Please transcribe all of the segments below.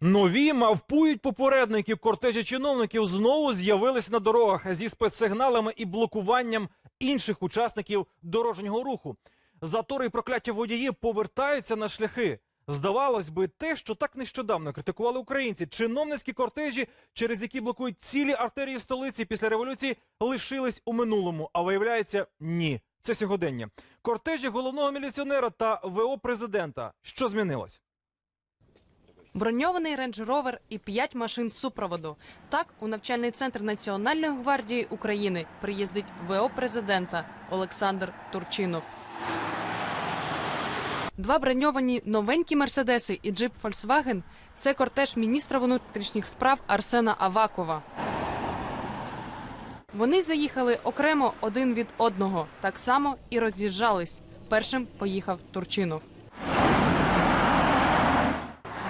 Нові мавпують попередники. Кортежі чиновників знову з'явились на дорогах зі спецсигналами і блокуванням інших учасників дорожнього руху. Затори і прокляття водії повертаються на шляхи. Здавалось би, те, що так нещодавно критикували українці, чиновницькі кортежі, через які блокують цілі артерії столиці після революції, лишились у минулому. А виявляється, ні. Це сьогодення. Кортежі головного міліціонера та ВО президента. Що змінилось? Броньований рейндж-ровер і п'ять машин супроводу. Так у навчальний центр Національної гвардії України приїздить ВО президента Олександр Турчинов. Два броньовані новенькі мерседеси і джип Volkswagen – це кортеж міністра внутрішніх справ Арсена Авакова. Вони заїхали окремо один від одного, так само і роз'їжджались. Першим поїхав Турчинов.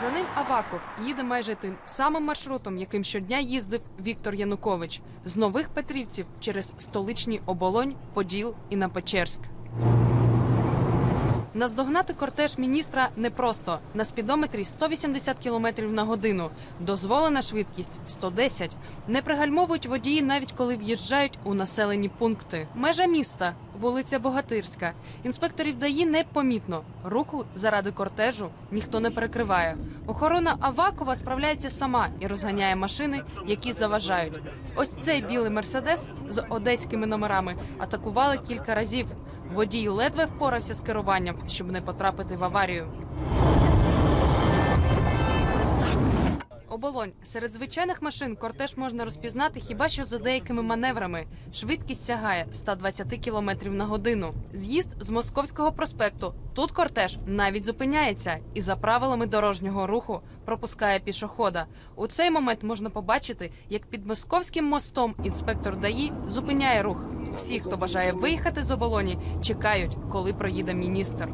За ним Аваков їде майже тим самим маршрутом, яким щодня їздив Віктор Янукович з нових Петрівців через столичні оболонь, Поділ і на Печерськ. Наздогнати кортеж міністра непросто. На спідометрі 180 км на годину. Дозволена швидкість 110. Не пригальмовують водії навіть коли в'їжджають у населені пункти. Межа міста, вулиця Богатирська. Інспекторів ДАІ непомітно. Руху заради кортежу ніхто не перекриває. Охорона Авакова справляється сама і розганяє машини, які заважають. Ось цей білий мерседес з одеськими номерами атакували кілька разів. Водій ледве впорався з керуванням, щоб не потрапити в аварію. Оболонь серед звичайних машин кортеж можна розпізнати хіба що за деякими маневрами. Швидкість сягає 120 км на годину. З'їзд з московського проспекту. Тут кортеж навіть зупиняється і за правилами дорожнього руху пропускає пішохода. У цей момент можна побачити, як під московським мостом інспектор ДАІ зупиняє рух. Всі, хто бажає виїхати з оболоні, чекають, коли проїде міністр.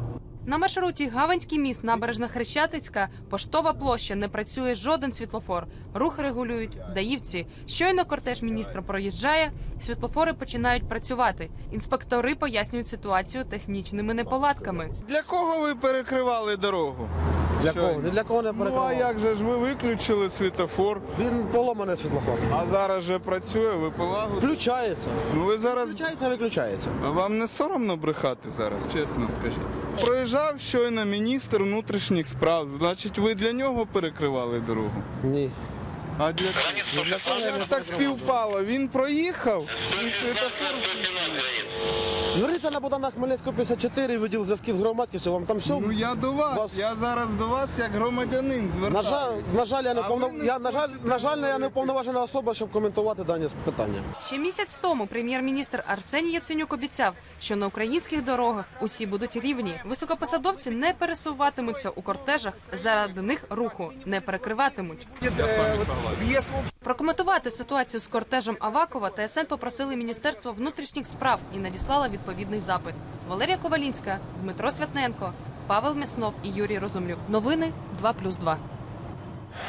На маршруті Гаванський міст, набережна Хрещатицька, поштова площа не працює жоден світлофор. Рух регулюють даївці. Щойно кортеж міністра проїжджає, світлофори починають працювати. Інспектори пояснюють ситуацію технічними неполадками. Для кого ви перекривали дорогу? Для Що? кого? Ні для кого не Ну а як же ж ви виключили світофор, Він поломаний світлофор. а зараз же працює, ви полагодили? Включається. Ну ви зараз Включається, виключається. А вам не соромно брехати зараз, чесно скажіть. Проїжджав щойно міністр внутрішніх справ. Значить, ви для нього перекривали дорогу. Ні. А для як так співпало? Він проїхав і світофор включився. Зверніться на Богдана Хмельницького 54, виділ зв'язків з громадськістю, вам там все. Ну я до вас. Вас- Я зараз до вас як громадянин На звертаюся. жаль, на жаль, я не А повно... ви не я, на жаль, хочете на жаль, я не говорити. уповноважена особа, щоб коментувати дані питання. Ще місяць тому прем'єр-міністр Арсеній Яценюк обіцяв, що на українських дорогах усі будуть рівні. Високопосадовці не пересуватимуться у кортежах, заради них руху не перекриватимуть. Прокоментувати ситуацію з кортежем Авакова ТСН попросили Міністерство внутрішніх справ і надіслала відповідний запит. Валерія Ковалінська, Дмитро Святненко, Павел Мяснов і Юрій Розумлюк. Новини 2+,2.